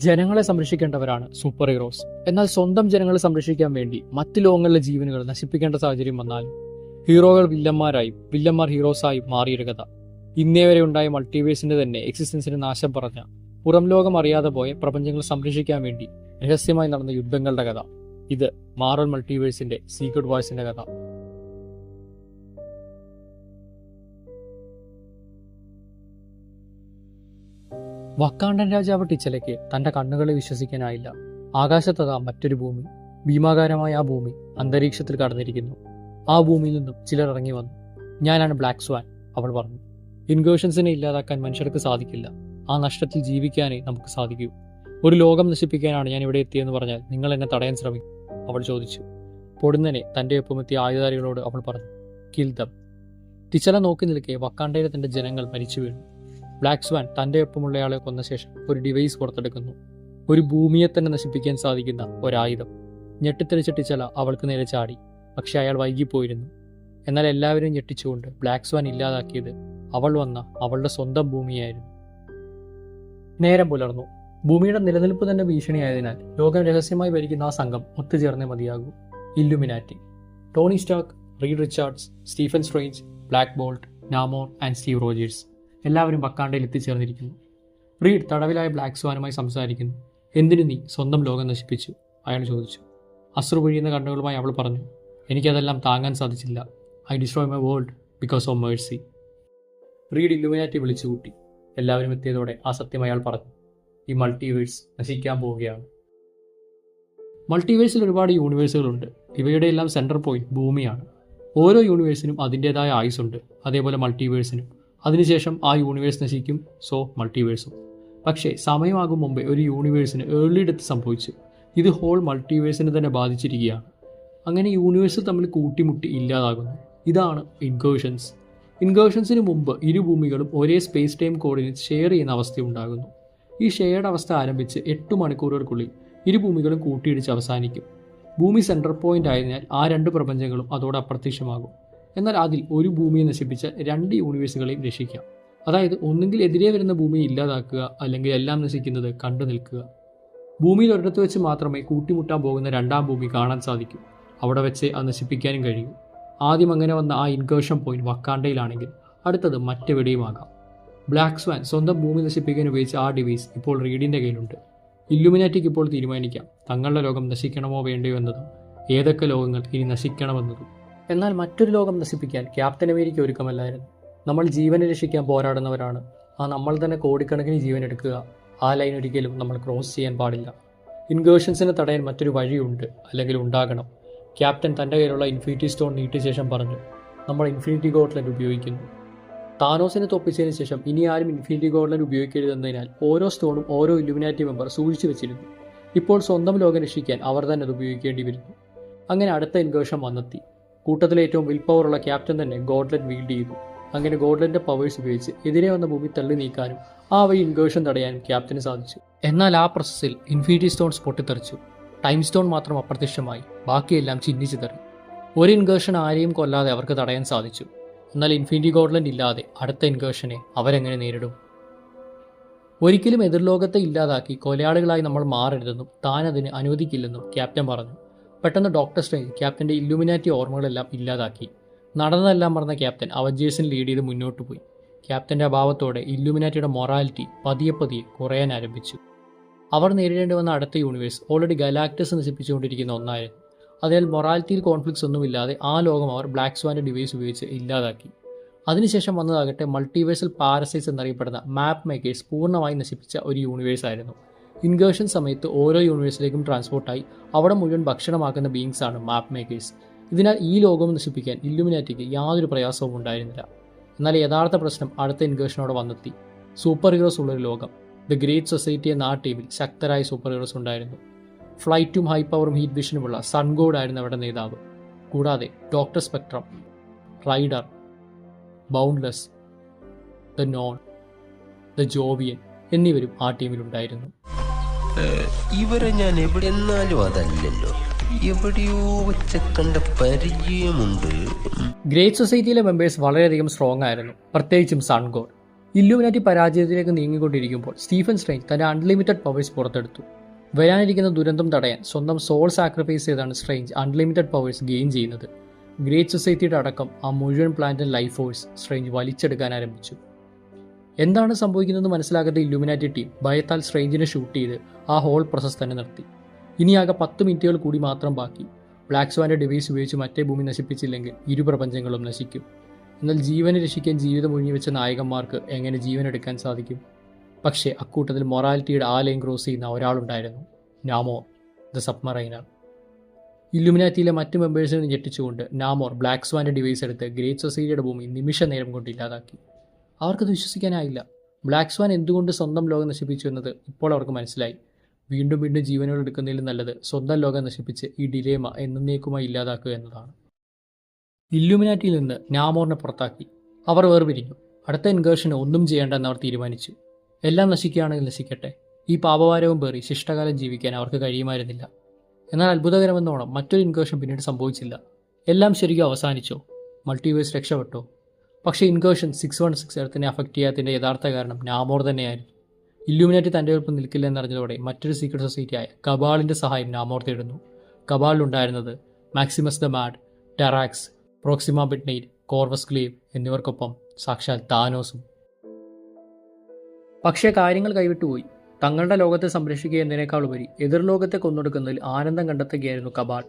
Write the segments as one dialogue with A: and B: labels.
A: ജനങ്ങളെ സംരക്ഷിക്കേണ്ടവരാണ് super heroes. എന്നാൽ സ്വന്തം ജനങ്ങളെ സംരക്ഷിക്കാൻ വേണ്ടി മറ്റു ലോകങ്ങളിലെ ജീവനുകൾ നശിപ്പിക്കേണ്ട സാഹചര്യം വന്നാൽ ഹീറോകൾ വില്ലന്മാരായും വില്ലന്മാർ ഹീറോസായും മാറിയൊരു കഥ. ഇന്നേ വരെ ഉണ്ടായ മൾട്ടിവേഴ്സിന്റെ തന്നെ എക്സിസ്റ്റൻസിന് നാശം പറഞ്ഞ പുറം ലോകം അറിയാതെ പോയ പ്രപഞ്ചങ്ങൾ സംരക്ഷിക്കാൻ വേണ്ടി രഹസ്യമായി നടന്ന യുദ്ധങ്ങളുടെ കഥ. ഇത് മാറൽ മൾട്ടിവേഴ്സിന്റെ സീക്രട്ട് വാഴ്സിന്റെ കഥ. വക്കാണ്ടൻ രാജാവ് ടിച്ചലയ്ക്ക് തന്റെ കണ്ണുകളെ വിശ്വസിക്കാനായില്ല. ആകാശത്തതാ മറ്റൊരു ഭൂമി ഭീമാകാരമായ ആ ഭൂമി അന്തരീക്ഷത്തിൽ കടന്നിരിക്കുന്നു. ആ ഭൂമിയിൽ നിന്നും ചിലർ ഇറങ്ങി വന്നു. ഞാനാണ് ബ്ലാക്ക് സ്വാൻ അവൾ പറഞ്ഞു. ഇൻവേഷൻസിനെ ഇല്ലാതാക്കാൻ മനുഷ്യർക്ക് സാധിക്കില്ല. ആ നഷ്ടത്തിൽ ജീവിക്കാനേ നമുക്ക് സാധിക്കൂ. ഒരു ലോകം നശിപ്പിക്കാനാണ് ഞാൻ ഇവിടെ എത്തിയെന്ന് പറഞ്ഞാൽ നിങ്ങൾ എന്നെ തടയാൻ ശ്രമിക്കും അവൾ ചോദിച്ചു. പൊടുന്നനെ തന്റെ ഒപ്പമെത്തിയ ആയുധാരികളോട് അവൾ പറഞ്ഞു കിൽദം ടിച്ചല നോക്കി നിൽക്കെ വക്കാണ്ടയിലെ തന്റെ ജനങ്ങൾ മരിച്ചു വീണു. ബ്ലാക്ക് സ്വാൻ തന്റെ ഒപ്പമുള്ളയാളെ കൊന്ന ശേഷം ഒരു ഡിവൈസ് പുറത്തെടുക്കുന്നു. ഒരു ഭൂമിയെ തന്നെ നശിപ്പിക്കാൻ സാധിക്കുന്ന ഒരായുധം. ഞെട്ടിത്തെറിച്ചിട്ടിച്ചല അവൾക്ക് നേരെ ചാടി. പക്ഷെ അയാൾ വൈകിപ്പോയിരുന്നു. എന്നാൽ എല്ലാവരും ഞെട്ടിച്ചുകൊണ്ട് ബ്ലാക്ക് സ്വാൻ ഇല്ലാതാക്കിയത് അവൾ വന്ന അവളുടെ സ്വന്തം ഭൂമിയായിരുന്നു. നേരം പുലർന്നു. ഭൂമിയുടെ നിലനിൽപ്പ് തന്നെ ഭീഷണിയായതിനാൽ ലോകം രഹസ്യമായി ഭരിക്കുന്ന ആ സംഘം ഒത്തുചേർന്നേ മതിയാകൂ. Illuminati Tony Stark Reed Richards Stephen Strange Black Bolt Namor and Steve Rogers എല്ലാവരും പക്കാണ്ടയിൽ എത്തിച്ചേർന്നിരിക്കുന്നു. റീഡ് തടവിലായ ബ്ലാക്ക് സ്വാനുമായി സംസാരിക്കുന്നു. എന്തിനു നീ സ്വന്തം ലോകം നശിപ്പിച്ചു? അയാൾ ചോദിച്ചു. അശ്രു പൊഴിയുന്ന കണ്ണുകളുമായി അവൾ പറഞ്ഞു എനിക്കതെല്ലാം താങ്ങാൻ സാധിച്ചില്ല. I destroy my world because of mercy. Reed Illuminati വിളിച്ചു കൂട്ടി. എല്ലാവരും എത്തിയതോടെ ആ സത്യം അയാൾ പറഞ്ഞു ഈ മൾട്ടിവേഴ്സ് നശിക്കാൻ പോവുകയാണ്. മൾട്ടിവേഴ്സിൽ ഒരുപാട് യൂണിവേഴ്സുകളുണ്ട്. ഇവയുടെ എല്ലാം സെന്റർ പോയിന്റ് ഭൂമിയാണ്. ഓരോ യൂണിവേഴ്സിനും അതിന്റെതായ ആയുസുണ്ട് അതേപോലെ മൾട്ടിവേഴ്സിനും അതിനുശേഷം ആ യൂണിവേഴ്സ് നശിക്കും. സോ മൾട്ടിവേഴ്സും പക്ഷേ സമയമാകും മുമ്പേ ഒരു യൂണിവേഴ്സിന് ഏർലി ഡെത്ത് സംഭവിച്ചു. ഇത് ഹോൾ മൾട്ടിവേഴ്സിനെ തന്നെ ബാധിച്ചിരിക്കുകയാണ്. അങ്ങനെ യൂണിവേഴ്സ് തമ്മിൽ കൂട്ടിമുട്ടി ഇല്ലാതാകുന്നു. ഇതാണ് ഇൻകേഴ്ഷൻസ് ഇൻകേഴ്ഷൻസിന് മുമ്പ് ഇരു ഭൂമികളും ഒരേ സ്പേസ് ടൈം കോർഡിനേറ്റ് ഷെയർ ചെയ്യുന്ന അവസ്ഥയുണ്ടാകുന്നു ഈ ഷെയർഡ് അവസ്ഥ ആരംഭിച്ച് എട്ട് മണിക്കൂറുകൾക്കുള്ളിൽ ഇരു ഭൂമികളും കൂട്ടിയിടിച്ച് അവസാനിക്കും. ഭൂമി സെൻട്രൽ പോയിന്റ് ആയതിനാൽ ആ രണ്ട് പ്രപഞ്ചങ്ങളും അതോടെ അപ്രത്യക്ഷമാകും എന്നാൽ അതിൽ ഒരു ഭൂമിയെ നശിപ്പിച്ച രണ്ട് യൂണിവേഴ്സുകളെയും രക്ഷിക്കാം. അതായത് ഒന്നുകിൽ എതിരെ വരുന്ന ഭൂമിയെ ഇല്ലാതാക്കുക അല്ലെങ്കിൽ എല്ലാം നശിക്കുന്നത് കണ്ടു നിൽക്കുക. ഭൂമിയിൽ ഒരിടത്ത് വെച്ച് മാത്രമേ കൂട്ടിമുട്ടാൻ പോകുന്ന രണ്ടാം ഭൂമി കാണാൻ സാധിക്കൂ. അവിടെ വെച്ച് അത് നശിപ്പിക്കാനും കഴിയും. ആദ്യം അങ്ങനെ വന്ന ആ ഇൻകേഷൻ പോയിന്റ് വക്കാണ്ടയിലാണെങ്കിൽ അടുത്തത് മറ്റെവിടെയുമാകാം ബ്ലാക്ക് സ്വാൻ സ്വന്തം ഭൂമി നശിപ്പിക്കാൻ ഉപയോഗിച്ച ആ ഡിവൈസ് ഇപ്പോൾ റീഡിന്റെ കയ്യിലുണ്ട്. ഇല്ലുമിനാറ്റിക്ക് ഇപ്പോൾ തീരുമാനിക്കാം. തങ്ങളുടെ ലോകം നശിക്കണമോ വേണ്ടയോ എന്നതും ഏതൊക്കെ ലോകങ്ങൾ ഇനി നശിക്കണമെന്നതും. എന്നാൽ മറ്റൊരു ലോകം നശിപ്പിക്കാൻ ക്യാപ്റ്റൻ അമേരിക്ക ഒരുക്കമല്ലായിരുന്നു. നമ്മൾ ജീവനെ രക്ഷിക്കാൻ പോരാടുന്നവരാണ്. ആ നമ്മൾ തന്നെ കോടിക്കണക്കിന് ജീവൻ എടുക്കുക. ആ ലൈൻ ഒരിക്കലും നമ്മൾ ക്രോസ് ചെയ്യാൻ പാടില്ല. ഇൻഗേഷൻസിനെ തടയാൻ മറ്റൊരു വഴിയുണ്ട്. അല്ലെങ്കിൽ ഉണ്ടാകണം. ക്യാപ്റ്റൻ തന്റെ കയ്യിലുള്ള ഇൻഫിനിറ്റി സ്റ്റോൺ നീട്ടിയ ശേഷം പറഞ്ഞു നമ്മൾ ഇൻഫിനിറ്റി ഗോട്ട്ലൻഡ് ഉപയോഗിക്കുന്നു. താനോസിനെ തോപ്പിച്ചതിന് ശേഷം ഇനി ആരും ഇൻഫിനിറ്റി ഗോൾഡൻ ഉപയോഗിക്കരുതെന്നതിനാൽ ഓരോ സ്റ്റോണും ഓരോ ഇലുമിനാറ്റി മെമ്പർ സൂക്ഷിച്ചു വെച്ചിരുന്നു. ഇപ്പോൾ സ്വന്തം ലോകം രക്ഷിക്കാൻ അവർ തന്നെ അത് ഉപയോഗിക്കേണ്ടി വരുന്നു. അങ്ങനെ അടുത്ത ഇൻവേഷൻ വന്നെത്തി. കൂട്ടത്തിലെ ഏറ്റവും വിൽ പവറുള്ള ക്യാപ്റ്റൻ തന്നെ ഗോഡ്ലൻ വീൽഡ് ചെയ്തു. അങ്ങനെ ഗോഡ്ലന്റെ പവേഴ്സ് ഉപയോഗിച്ച് എതിരെ വന്ന ഭൂമി തള്ളി നീക്കാനും ആ വഴി ഇൻവേഷൻ തടയാനും ക്യാപ്റ്റന് സാധിച്ചു. എന്നാൽ ആ പ്രോസസ്സിൽ ഇൻഫിനിറ്റി സ്റ്റോൺസ് പൊട്ടിത്തെറിച്ചു. ടൈം സ്റ്റോൺ മാത്രം അപ്രത്യക്ഷമായി. ബാക്കിയെല്ലാം ചിഹ്നിച്ചിതറി ഒരു ഇൻവേഷൻ ആരെയും കൊല്ലാതെ അവർക്ക് തടയാൻ സാധിച്ചു. എന്നാൽ ഇൻഫിനിറ്റി ഗോഡ്ലൻഡ് ഇല്ലാതെ അടുത്ത ഇൻഗേഷനെ അവരെങ്ങനെ നേരിടും? ഒരിക്കലും എതിർലോകത്തെ ഇല്ലാതാക്കി കൊലയാളികളായി നമ്മൾ മാറരുതെന്നും താൻ അതിന് അനുവദിക്കില്ലെന്നും ക്യാപ്റ്റൻ പറഞ്ഞു. പെട്ടെന്ന് ഡോക്ടർ സ്ട്രേഞ്ച് ക്യാപ്റ്റന്റെ ഇല്ലുമിനാറ്റി ഓർമ്മകളെല്ലാം ഇല്ലാതാക്കി. നടന്നതെല്ലാം മറന്ന ക്യാപ്റ്റൻ അവഞ്ചേഴ്സിന് ലീഡ് ചെയ്ത് മുന്നോട്ട് പോയി. ക്യാപ്റ്റന്റെ അഭാവത്തോടെ ഇല്ലുമിനാറ്റിയുടെ മൊറാലിറ്റി പതിയെ പതിയെ കുറയാൻ ആരംഭിച്ചു. അവർ നേരിടേണ്ടി വന്ന അടുത്ത യൂണിവേഴ്സ് ഓൾറെഡി ഗലാക്ടസ് നശിപ്പിച്ചുകൊണ്ടിരിക്കുന്ന ഒന്നായിരുന്നു. അതിനാൽ മൊറാലിറ്റിയിൽ കോൺഫ്ലിക്ട്സ് ഒന്നുമില്ലാതെ ആ ലോകം അവർ ബ്ലാക്ക് സ്വാന്റെ ഡിവൈസ് ഉപയോഗിച്ച് ഇല്ലാതാക്കി. അതിനുശേഷം വന്നതാകട്ടെ മൾട്ടിവേഴ്സൽ പാരസൈസ് എന്നറിയപ്പെടുന്ന മാപ്പ് മേക്കേഴ്സ് പൂർണമായി നശിപ്പിച്ച ഒരു യൂണിവേഴ്സ് ഇൻഗേഷൻ സമയത്ത് ഓരോ യൂണിവേഴ്സിലേക്കും ട്രാൻസ്പോർട്ടായി അവിടെ മുഴുവൻ ഭക്ഷണമാക്കുന്ന ബീങ്സ് ആണ് മാപ്പ് മേക്കേഴ്സ് ഇതിനാൽ ഈ ലോകം നശിപ്പിക്കാൻ ഇല്ലുമിനാറ്റിക്ക് യാതൊരു പ്രയാസവും ഉണ്ടായിരുന്നില്ല. എന്നാൽ യഥാർത്ഥ പ്രശ്നം അടുത്ത ഇൻകേഷനോട് വന്നെത്തി. സൂപ്പർ ഹീറോസ് ഉള്ളൊരു ലോകം. ദ ഗ്രേറ്റ് സൊസൈറ്റി എന്ന ആ ടീമിൽ ശക്തരായ സൂപ്പർ ഹീറോസ് ഉണ്ടായിരുന്നു ഫ്ലൈറ്റും ഹൈ പവറും ഹീറ്റ് വിഷനുമുള്ള സൺഗോഡ് ആയിരുന്നു അവരുടെ നേതാവ്. കൂടാതെ doctor Spectrum Rider Boundless the Known the Jovian എന്നിവരും ആ ടീമിലുണ്ടായിരുന്നു
B: ഇവരെ ഞാൻ എവിടെ എന്നാലും അതല്ലല്ലോ. വെച്ച കണ്ട പരിചയമുണ്ട്.
A: ഗ്രേറ്റ് സൊസൈറ്റിയിലെ മെമ്പേഴ്സ് വളരെയധികം സ്ട്രോങ് ആയിരുന്നു. പ്രത്യേകിച്ചും സൺഗോഡ് ഇല്ലുമിനാറ്റി പരാജയത്തിലേക്ക് നീങ്ങിക്കൊണ്ടിരിക്കുമ്പോൾ സ്റ്റീഫൻ സ്ട്രേഞ്ച് തന്റെ അൺലിമിറ്റഡ് പവേഴ്സ് പുറത്തെടുത്തു. വരാനിരിക്കുന്ന ദുരന്തം തടയാൻ സ്വന്തം സോൾ സാക്രിഫൈസ് ചെയ്താണ് സ്ട്രെയിഞ്ച് അൺലിമിറ്റഡ് പവേഴ്സ് ഗെയിൻ ചെയ്യുന്നത്. ഗ്രേറ്റ് സൊസൈറ്റിയുടെ അടക്കം ആ മുഴുവൻ പ്ലാന്റിന്റെ ലൈഫ് ഫോഴ്സ് സ്ട്രെയിഞ്ച് വലിച്ചെടുക്കാൻ ആരംഭിച്ചു. എന്താണ് സംഭവിക്കുന്നതെന്ന് മനസ്സിലാക്കാത്ത ഇല്ലുമിനാറ്റി ടീം ഭയത്താൽ സ്ട്രെയിഞ്ചിനെ ഷൂട്ട് ചെയ്ത് ആ ഹോൾ പ്രോസസ് തന്നെ നിർത്തി. ഇനിയാകെ പത്ത് മിനിറ്റുകൾ കൂടി മാത്രം ബാക്കി. ബ്ലാക്ക് സ്വാന്റെ ഡിവൈസ് ഉപയോഗിച്ച് മറ്റേ ഭൂമി നശിപ്പിച്ചില്ലെങ്കിൽ ഇരു പ്രപഞ്ചങ്ങളും നശിക്കും. എന്നാൽ ജീവനെ രക്ഷിക്കാൻ ജീവിതം ഒഴിഞ്ഞു വെച്ച നായകന്മാർക്ക് എങ്ങനെ ജീവൻ എടുക്കാൻ സാധിക്കും? പക്ഷേ അക്കൂട്ടത്തിൽ മൊറാലിറ്റിയുടെ ആ ലൈൻ ക്രോസ് ചെയ്യുന്ന ഒരാളുണ്ടായിരുന്നു. നാമോർ ദ സബ്മറൈനർ ഇല്ലുമിനാറ്റിയിലെ മറ്റ് മെമ്പേഴ്സിനെ ഞെട്ടിച്ചുകൊണ്ട് നാമോർ ബ്ലാക്ക് സ്വാന്റെ ഡിവൈസ് എടുത്ത് ഗ്രേറ്റ് സൊസൈറ്റിയുടെ ഭൂമി നിമിഷ നേരം കൊണ്ട് ഇല്ലാതാക്കി. അവർക്കത് വിശ്വസിക്കാനായില്ല. ബ്ലാക്ക് സ്വാൻ എന്തുകൊണ്ട് സ്വന്തം ലോകം നശിപ്പിച്ചു എന്നത് ഇപ്പോൾ അവർക്ക് മനസ്സിലായി. വീണ്ടും വീണ്ടും ജീവനോട് എടുക്കുന്നതിൽ നല്ലത് സ്വന്തം ലോകം നശിപ്പിച്ച് ഈ ഡിലേമ എന്നേക്കുമായി ഇല്ലാതാക്കുക എന്നതാണ്. ഇല്ലുമിനാറ്റിയിൽ നിന്ന് നാമോറിനെ പുറത്താക്കി. അവർ വേർപിരിഞ്ഞു. അടുത്ത ഇൻകേഷന് ഒന്നും ചെയ്യേണ്ടെന്ന് അവർ തീരുമാനിച്ചു. എല്ലാം നശിക്കുകയാണെങ്കിൽ നശിക്കട്ടെ. ഈ പാപഭാരവും പേറി ശിഷ്ടകാലം ജീവിക്കാൻ അവർക്ക് കഴിയുമായിരുന്നില്ല. എന്നാൽ അത്ഭുതകരമെന്നോണം മറ്റൊരു ഇൻകേഷൻ പിന്നീട് സംഭവിച്ചില്ല. എല്ലാം ശരിക്കും അവസാനിച്ചോ? മൾട്ടിവേഴ്സ് രക്ഷപ്പെട്ടോ? പക്ഷേ ഇൻകേഷൻ സിക്സ് വൺ സിക്സ് എർത്തിനെ അഫക്റ്റ് ചെയ്യാത്തതിന്റെ യഥാർത്ഥ കാരണം നാമോർ തന്നെയായിരുന്നു. ഇല്ലുമിനാറ്റി തന്റെ ഒപ്പം നിൽക്കില്ല എന്നറിഞ്ഞതോടെ മറ്റൊരു സീക്രട്ട് സൊസൈറ്റി ആയ കബാളിന്റെ സഹായം നാമോർ തേടുന്നു. കബാളിലുണ്ടായിരുന്നത് Maximus the Mad Terrax Proxima Midnight Corvus Glaive എന്നിവർക്കൊപ്പം സാക്ഷാൽ താനോസും. പക്ഷേ കാര്യങ്ങൾ കൈവിട്ടുപോയി തങ്ങളുടെ ലോകത്തെ സംരക്ഷിക്കുക എന്നതിനേക്കാൾ ഉപരി എതിർ ലോകത്തെ കൊന്നൊടുക്കുന്നതിൽ ആനന്ദം കണ്ടെത്തുകയായിരുന്നു കബാൾ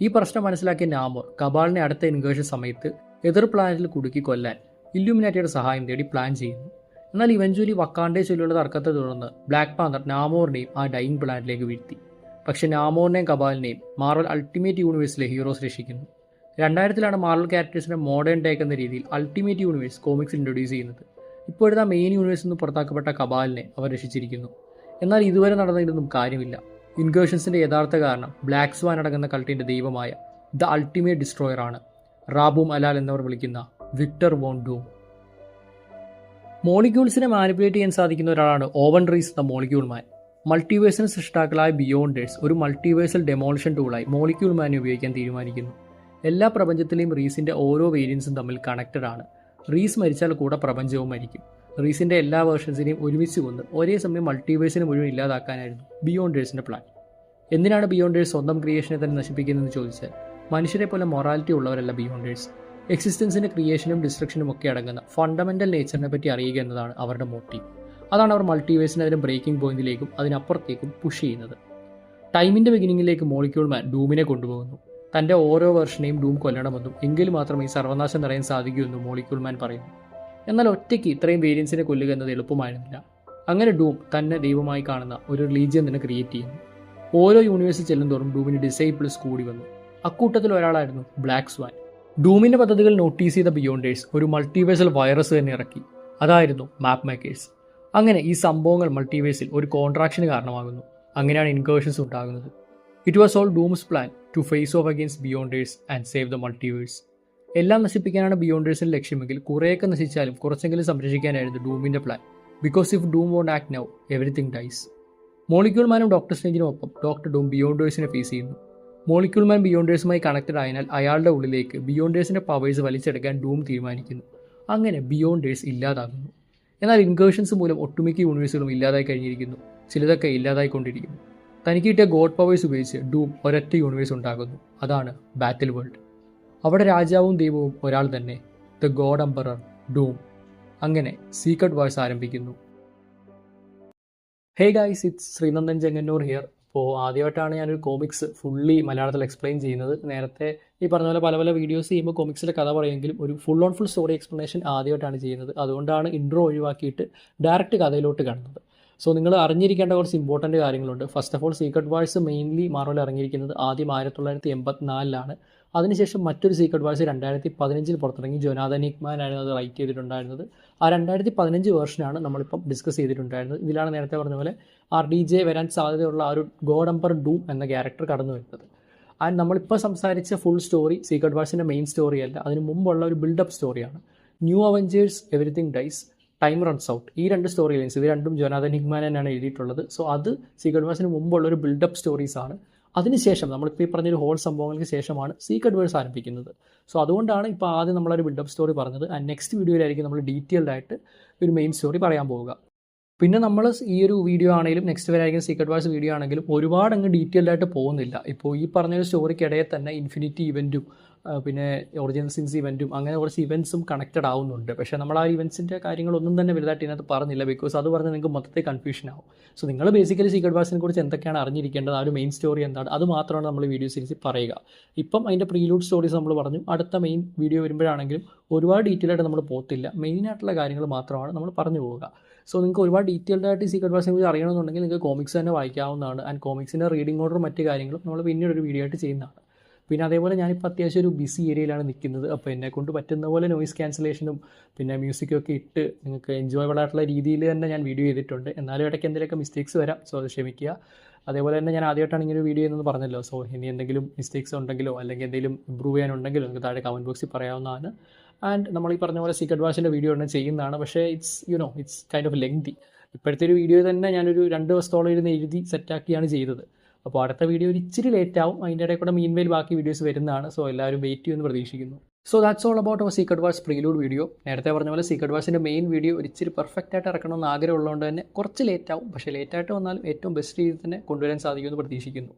A: ഈ പ്രശ്നം മനസ്സിലാക്കിയ നാമോർ കബാളിനെ അടുത്ത ഇൻവേഷൻ സമയത്ത് എതിർ പ്ലാനറ്റിൽ കുടുക്കി കൊല്ലാൻ ഇല്ലുമിനാറ്റിയുടെ സഹായം തേടി പ്ലാൻ ചെയ്യുന്നു. എന്നാൽ ഇവഞ്ച്വലി വക്കാണ്ടേ ചൊല്ലുള്ള തർക്കത്തെ തുടർന്ന് ബ്ലാക്ക് പാന്തർ നാമോറിനെയും ആ ഡൈയിങ് പ്ലാനറ്റിലേക്ക് വീഴ്ത്തി. പക്ഷേ നാമോറിനെയും കബാലിനെയും മാർവൽ അൾട്ടിമേറ്റ് യൂണിവേഴ്സിലെ ഹീറോസ് രക്ഷിക്കുന്നു. രണ്ടായിരത്തിലാണ് മാർവൽ ക്യാരക്ടേഴ്സിനെ മോഡേൺ ടേക്ക് എന്ന രീതിയിൽ അൾട്ടിമേറ്റ് യൂണിവേഴ്സ് കോമിക്സ് ഇൻട്രൊഡ്യൂസ് ചെയ്യുന്നത്. ഇപ്പോഴത്തെ മെയിൻ യൂണിവേഴ്സിൽ നിന്ന് പുറത്താക്കപ്പെട്ട കബാലിനെ അവർ രക്ഷിച്ചിരിക്കുന്നു. എന്നാൽ ഇതുവരെ നടന്നതിലൊന്നും കാര്യമില്ല. ഇൻകേഷൻസിന്റെ യഥാർത്ഥ കാരണം ബ്ലാക്ക് സ്വാൻ അടങ്ങുന്ന കൾട്ടിന്റെ ദൈവമായ ദ അൾട്ടിമേറ്റ് ഡിസ്ട്രോയർ ആണ് റാബൂം അലാൽ എന്നവർ വിളിക്കുന്ന വിക്ടർ വോൺ ഡൂം മോളിക്യൂൾസിനെ മാനിപ്പുലേറ്റ് ചെയ്യാൻ സാധിക്കുന്ന ഒരാളാണ് Owen Reece the molecule man മൾട്ടിവേഴ്സിന് സൃഷ്ടാക്കളായ ബിയോണ്ടേഴ്സ് ഒരു മൾട്ടിവേഴ്സൽ ഡെമോളിഷൻ ടൂളായി മോളിക്യൂൾ മാൻ ഉപയോഗിക്കാൻ തീരുമാനിക്കുന്നു. എല്ലാ പ്രപഞ്ചത്തിലെയും റീസിന്റെ ഓരോ വേരിയൻസും തമ്മിൽ കണക്റ്റഡ് ആണ്. റീസ് മരിച്ചാൽ കൂടെ പ്രപഞ്ചവും മരിക്കും. റീസിന്റെ എല്ലാ വേർഷൻസിനെയും ഒരുമിച്ച് കൊന്ന് ഒരേ സമയം മൾട്ടിവേഴ്സിനെ മുഴുവൻ ഇല്ലാതാക്കാനായിരുന്നു ബിയോണ്ടേഴ്സിന്റെ പ്ലാൻ. എന്തിനാണ് ബിയോണ്ടേഴ്സ് സ്വന്തം ക്രിയേഷനെ തന്നെ നശിപ്പിക്കുന്നതെന്ന് ചോദിച്ചാൽ മനുഷ്യരെ പോലെ മൊറാലിറ്റി ഉള്ളവരല്ല ബിയോണ്ടേഴ്സ് എക്സിസ്റ്റൻസിന്റെ ക്രിയേഷനും ഡിസ്ട്രക്ഷനും ഒക്കെ അടങ്ങുന്ന ഫണ്ടമെന്റൽ നേച്ചറിനെ പറ്റി അറിയുക എന്നതാണ് അവരുടെ മോട്ടീവ് അതാണ് അവർ മൾട്ടിവേഴ്സിനെ അതിന്റെ ബ്രേക്കിംഗ് പോയിന്റിലേക്കും അതിനപ്പുറത്തേക്കും പുഷ് ചെയ്യുന്നത്. ടൈമിന്റെ ബിഗിനിങ്ങിലേക്ക് മോളിക്യൂൾ മാൻ ഡൂമിനെ കൊണ്ടുപോകുന്നു. തന്റെ ഓരോ വെർഷനെയും ഡൂം കൊല്ലണമെന്നും എങ്കിൽ മാത്രമേ സർവനാശം തടയാൻ സാധിക്കൂ എന്നും മോളിക്യൂൾ മാൻ പറയുന്നു. എന്നാൽ ഒറ്റയ്ക്ക് ഇത്രയും വേരിയൻസിനെ കൊല്ലുക എന്നത് എളുപ്പമായിരുന്നില്ല. അങ്ങനെ ഡൂം തന്നെ ദൈവമായി കാണുന്ന ഒരു റിലീജിയൻ തന്നെ ക്രിയേറ്റ് ചെയ്യുന്നു. ഓരോ യൂണിവേഴ്സിൽ ചെല്ലുന്തോറും ഡൂമിന് ഡിസൈപ്പിൾസ് കൂടി വന്നു. അക്കൂട്ടത്തിൽ ഒരാളായിരുന്നു ബ്ലാക്ക് സ്വാൻ ഡൂമിന്റെ പദ്ധതികൾ നോട്ടീസ് ചെയ്ത ബിയോണ്ടേഴ്സ് ഒരു മൾട്ടിവേഴ്സൽ വൈറസ് തന്നെ ഇറക്കി. അതായിരുന്നു മാപ്പ് മേക്കേഴ്സ് അങ്ങനെ ഈ സംഭവങ്ങൾ മൾട്ടിവേഴ്സിൽ ഒരു കോൺട്രാക്ഷന് കാരണമാകുന്നു. അങ്ങനെയാണ് ഇൻകേഴ്ഷൻസ് ഉണ്ടാകുന്നത്. It was all Doom's plan to face off against Beyonders and save the multiverse എല്ലാം നശിപ്പിക്കാനാണ് ബിയോണ്ടേഴ്സിന്റെ ലക്ഷ്യമെങ്കിൽ കുറേയൊക്കെ നശിച്ചാലും കുറച്ചെങ്കിലും സംരക്ഷിക്കാനായിരുന്നു ഡൂമിന്റെ plan because if Doom won't act now everything dies molecule മാനും doctor സ്നേജിനും ഒപ്പം ഡോക്ടർ ഡൂം ബിയോണ്ടേഴ്സിനെ ഫേസ് ചെയ്യുന്നു. മോളിക്യൂൾ മാൻ ബിയോണ്ടേഴ്സുമായി കണക്റ്റഡ് ആയതിനാൽ അയാളുടെ ഉള്ളിലേക്ക് ബിയോണ്ടേഴ്സിന്റെ പവേഴ്സ് വലിച്ചെടുക്കാൻ ഡൂം തീരുമാനിക്കുന്നു. അങ്ങനെ ബിയോണ്ടേഴ്സ് ഇല്ലാതാകുന്നു. എന്നാൽ ഇൻകേഷൻസ് മൂലം ഒട്ടുമിക്ക യൂണിവേഴ്സുകളും ഇല്ലാതായി കഴിഞ്ഞിരിക്കുന്നു. ചിലതൊക്കെ ഇല്ലാതായിക്കൊണ്ടിരിക്കുന്നു. തനിക്ക് കിട്ടിയ ഗോഡ് പവേഴ്സ് ഉപയോഗിച്ച് ഡൂം ഒരൊറ്റ യൂണിവേഴ്സ് ഉണ്ടാകുന്നു. അതാണ് ബാറ്റിൽ വേൾഡ് അവിടെ രാജാവും ദൈവവും ഒരാൾ തന്നെ. ദ ഗോഡ് അംബറർ ഡൂം അങ്ങനെ സീക്രട്ട് വാഴ്സ് ആരംഭിക്കുന്നു. Hey guys it's Sreenandan Chengannur here അപ്പോൾ ആദ്യമായിട്ടാണ് ഞാനൊരു കോമിക്സ് ഫുള്ളി മലയാളത്തിൽ എക്സ്പ്ലെയിൻ ചെയ്യുന്നത്. നേരത്തെ ഈ പറഞ്ഞ പോലെ പല പല വീഡിയോസ് ചെയ്യുമ്പോൾ കോമിക്സിലെ കഥ പറയുമെങ്കിലും ഒരു full on full story explanation ആദ്യമായിട്ടാണ് ചെയ്യുന്നത്. അതുകൊണ്ടാണ് ഇൻട്രോ ഒഴിവാക്കിയിട്ട് ഡയറക്റ്റ് കഥയിലോട്ട് കാണുന്നത് സോ നിങ്ങൾ അറിഞ്ഞിരിക്കേണ്ട കുറച്ച് ഇമ്പോർട്ടന്റ് കാര്യങ്ങളുണ്ട്. First of all secret wars mainly Marvel ഇറങ്ങിയിരിക്കുന്നത് ആദ്യം ആയിരത്തി തൊള്ളായിരത്തി എൺപത്തിനാലിലാണ്. അതിനുശേഷം മറ്റൊരു സീക്രട്ട് വാഴ്സ് രണ്ടായിരത്തി പതിനഞ്ചിൽ പുറത്തിറങ്ങി. ജോനാഥൻ ഹിക്മാൻ ആയിരുന്നു അത് റൈറ്റ് ചെയ്തിട്ടുണ്ടായിരുന്നത്. ആ രണ്ടായിരത്തി പതിനഞ്ച് വേർഷനാണ് നമ്മളിപ്പം ഡിസ്കസ് ചെയ്തിട്ടുണ്ടായിരുന്നത്. ഇതിലാണ് നേരത്തെ പറഞ്ഞ പോലെ ആർ ഡി ജെ വരാൻ സാധ്യതയുള്ള ആ ഒരു ഗോഡ് അമ്പർ ഡൂം എന്ന ക്യാരക്ടർ കടന്നു വരുന്നത്. ആൻഡ് നമ്മളിപ്പോൾ സംസാരിച്ച ഫുൾ സ്റ്റോറി സീക്രട്ട് വാഴ്സിന്റെ മെയിൻ സ്റ്റോറി അല്ല അതിന് മുമ്പുള്ള ഒരു ബിൽഡപ്പ് സ്റ്റോറിയാണ് New Avengers Everything Dies Time Runs Out ഈ രണ്ട് സ്റ്റോറി ലൈൻസ് ഇത് രണ്ടും ജോനാഥൻ ഹിഗ്മാൻ തന്നെയാണ് എഴുതിയിട്ടുള്ളത്. സോ അത് സീക്രട്ട് വാഴ്സിന് മുമ്പുള്ള ഒരു ബിൽഡപ്പ് സ്റ്റോറീസ് ആണ്. അതിനുശേഷം നമ്മളിപ്പോൾ ഈ പറഞ്ഞൊരു ഹോൾ സംഭവങ്ങൾക്ക് ശേഷമാണ് സീക്രട്ട് വേഴ്സ് ആരംഭിക്കുന്നത്. സോ അതുകൊണ്ടാണ് ഇപ്പോൾ ആദ്യം നമ്മളൊരു ബിൽഡപ്പ് സ്റ്റോറി പറഞ്ഞത്. ആൻഡ് നെക്സ്റ്റ് വീഡിയോയിലായിരിക്കും നമ്മൾ ഡീറ്റെയിൽഡ് ആയിട്ട് ഒരു മെയിൻ സ്റ്റോറി പറയാൻ പോവുക. പിന്നെ നമ്മൾ ഈ ഒരു വീഡിയോ ആണെങ്കിലും നെക്സ്റ്റ് വരായിരിക്കും സീക്രട്ട് വേഴ്സ് വീഡിയോ ആണെങ്കിലും ഒരുപാട് അങ്ങ് ഡീറ്റെയിൽഡ് ആയിട്ട് പോകുന്നില്ല. ഇപ്പോൾ ഈ പറഞ്ഞൊരു സ്റ്റോറിക്കിടയിൽ തന്നെ ഇൻഫിനിറ്റി ഇവന്റും പിന്നെ ഒറിജിനൽ സിൻസ് ഇവന്റും അങ്ങനെ കുറച്ച് ഇവന്റ്സും കണക്റ്റഡ് ആവുന്നുണ്ട്. പക്ഷേ നമ്മൾ ആ ഇവന്റ്സിന്റെ കാര്യങ്ങളൊന്നും തന്നെ വലുതായിട്ട് ഇതിനകത്ത് പറഞ്ഞില്ല. ബിക്കോസ് അത് പറഞ്ഞാൽ നിങ്ങൾക്ക് മൊത്തത്തിൽ കൺഫ്യൂഷൻ ആവും. സോ നിങ്ങൾ ബേസിക്കലി സീക്രട്ട് ബാസിനെ കുറിച്ച് എന്തൊക്കെയാണ് അറിഞ്ഞിരിക്കേണ്ടത് ആ ഒരു മെയിൻ സ്റ്റോറി എന്താണ് അത് മാത്രമാണ് നമ്മൾ വീഡിയോ സീരീസിൽ പറയുക. ഇപ്പം അതിന്റെ പ്രീലൂഡ് സ്റ്റോറീസ് നമ്മൾ പറഞ്ഞു. അടുത്ത മെയിൻ വീഡിയോ വരുമ്പോഴാണെങ്കിലും ഒരുപാട് ഡീറ്റെയിൽ ആയിട്ട് നമ്മൾ പോത്തില്ല മെയിൻ ആയിട്ടുള്ള കാര്യങ്ങൾ മാത്രമാണ് നമ്മൾ പറഞ്ഞു പോവുക. സോ നിങ്ങൾക്ക് ഒരുപാട് ഡീറ്റെയിൽഡ് ആയിട്ട് സീക്രട്ട് ബാസിനെ കുറിച്ച് അറിയണമെന്നുണ്ടെങ്കിൽ നിങ്ങൾക്ക് കോമിക്സ് തന്നെ വായിക്കാവുന്നതാണ്. ആൻഡ് കോമിക്സിന്റെ റീഡിംഗ് ഓർഡർ മറ്റു കാര്യങ്ങളും നമ്മൾ പിന്നീട് ഒരു വീഡിയോ ആയിട്ട് ചെയ്യുന്നതാണ്. പിന്നെ അതേപോലെ ഞാനിപ്പോൾ അത്യാവശ്യം ഒരു ബിസി ഏരിയയിലാണ് നിൽക്കുന്നത് അപ്പോൾ എന്നെ കൊണ്ട് പറ്റുന്ന പോലെ നോയിസ് ക്യാൻസലേഷനും പിന്നെ മ്യൂസിക്കും ഒക്കെ ഇട്ട് നിങ്ങൾക്ക് എൻജോയബിൾ ആയിട്ടുള്ള രീതിയിൽ തന്നെ ഞാൻ വീഡിയോ ചെയ്തിട്ടുണ്ട്. എന്നാലും ഇടയ്ക്ക് എന്തെങ്കിലുമൊക്കെ മിസ്റ്റേക്സ് വരാം സോ അത് ക്ഷമിക്കുക. അതേപോലെ തന്നെ ഞാൻ ആദ്യമായിട്ടാണ് ഇങ്ങനെ ഒരു വീഡിയോ ചെയ്യുന്നത് പറഞ്ഞല്ലോ. സോ ഇനി എന്തെങ്കിലും മിസ്റ്റേക്സ് ഉണ്ടെങ്കിലോ അല്ലെങ്കിൽ എന്തെങ്കിലും ഇമ്പ്രൂവ് ചെയ്യാനുണ്ടെങ്കിലോ നിങ്ങൾക്ക് താഴെ കമന്റ് ബോക്സിൽ പറയാവുന്നതാണ്. ആൻഡ് നമ്മൾ ഈ പറഞ്ഞ പോലെ സീക്രട്ട് വാഷിന്റെ വീഡിയോ തന്നെ ചെയ്യുന്നതാണ്. പക്ഷേ it's you know it's kind of lengthy ഇപ്പോഴത്തെ ഒരു വീഡിയോ തന്നെ ഞാനൊരു രണ്ട് ദിവസത്തോളം ഇരുന്ന് എഴുതി സെറ്റാക്കിയാണ് ചെയ്തത്. അപ്പോൾ അടുത്ത വീഡിയോ ഒരു ഇച്ചിരി ലേറ്റ് ആവും. അതിന്റെ ഇടയിൽ കൂടെ മീൻവേൽ ബാക്കി വീഡിയോസ് വരുന്നതാണ്. സോ എല്ലാവരും വെയിറ്റ് ചെയ്യുമെന്ന് പ്രതീക്ഷിക്കുന്നു. So that's all about our secret wars prelude video നേരത്തെ പറഞ്ഞ പോലെ സീക്രട്ട് വാർസിന്റെ മെയിൻ വീഡിയോ ഒരു ഇച്ചിരി പെർഫെക്റ്റ് ആയിട്ട് ഇറക്കണമെന്ന് ആഗ്രഹമുള്ളതുകൊണ്ട് തന്നെ കുറച്ച് ലേറ്റ് ആവും. പക്ഷേ ലേറ്റ് ആയിട്ട് വന്നാലും ഏറ്റവും ബെസ്റ്റ് രീതിയിൽ തന്നെ കൊണ്ടുവരാൻ സാധിക്കുമെന്ന് പ്രതീക്ഷിക്കുന്നു.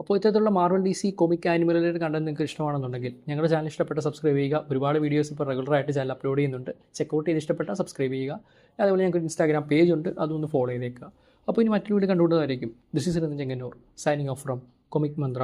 A: അപ്പോൾ ഇത്തരത്തിലുള്ള മാർവൽ ഡി സി കോമിക് ആനിമലിന്റെ കണ്ടന്റ് നിങ്ങൾക്ക് ഇഷ്ടമാണെന്നുണ്ടെങ്കിൽ ഞങ്ങളുടെ ചാനൽ ഇഷ്ടപ്പെട്ട സബ്സ്ക്രൈബ് ചെയ്യുക. ഒരുപാട് വീഡിയോസ് ഇപ്പോൾ റെഗുലറായിട്ട് ചാനൽ അപ്ലോഡ് ചെയ്യുന്നുണ്ട്. ചെക്കൗട്ട് ചെയ്ത് ഇഷ്ടപ്പെട്ടാൽ സബ്സ്ക്രൈബ് ചെയ്യുക. അതുപോലെ ഞങ്ങൾക്ക് ഇൻസ്റ്റാഗ്രാം പേജ് ഉണ്ട്. അതൊന്ന് ഫോളോ ചെയ്തേക്കുക. അപ്പോൾ ഇനി മറ്റൊരു video കണ്ടുകൊണ്ടതായിരിക്കും this is Chengannur signing off from comic Mantra